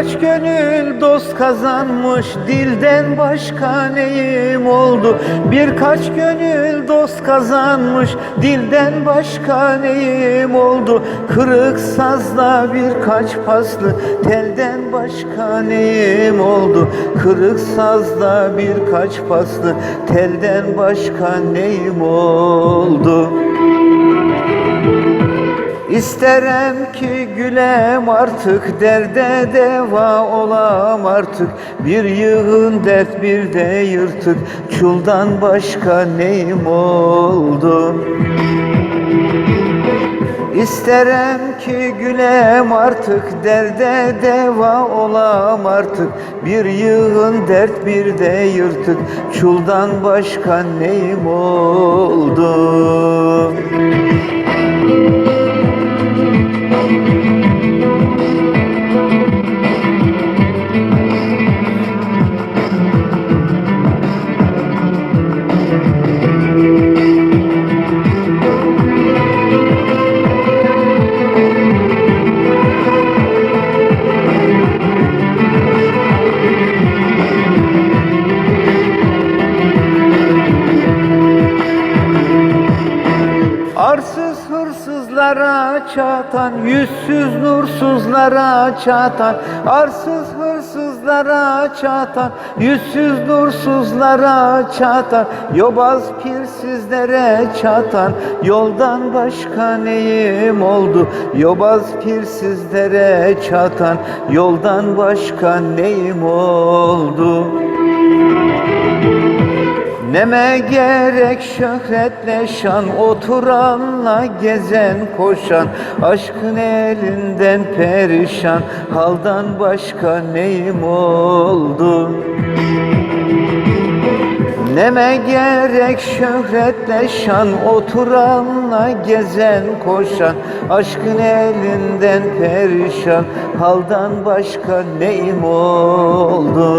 Birkaç gönül dost kazanmış dilden başka neyim oldu? Birkaç gönül dost kazanmış dilden başka neyim oldu? Kırık sazla birkaç paslı telden başka neyim oldu? Kırık sazla birkaç paslı telden başka neyim oldu İsterem ki gülem artık derde deva olam artık. Bir yığın dert bir de yırtık çuldan başka neyim oldu? İsterem ki gülem artık derde deva olam artık. Bir yığın dert bir de yırtık çuldan başka neyim oldu hırsızlara çatan, yüzsüz nursuzlara çatan, arsız hırsızlara çatan, yüzsüz nursuzlara çatan, yobaz pirsizlere çatan, yoldan başka neyim oldu? Yobaz pirsizlere çatan, yoldan başka neyim oldu? Neme gerek şöhretle şan Oturanla gezen koşan Aşkın elinden perişan Haldan başka neyim oldu? Neme gerek şöhretle şan Oturanla gezen koşan Aşkın elinden perişan Haldan başka neyim oldu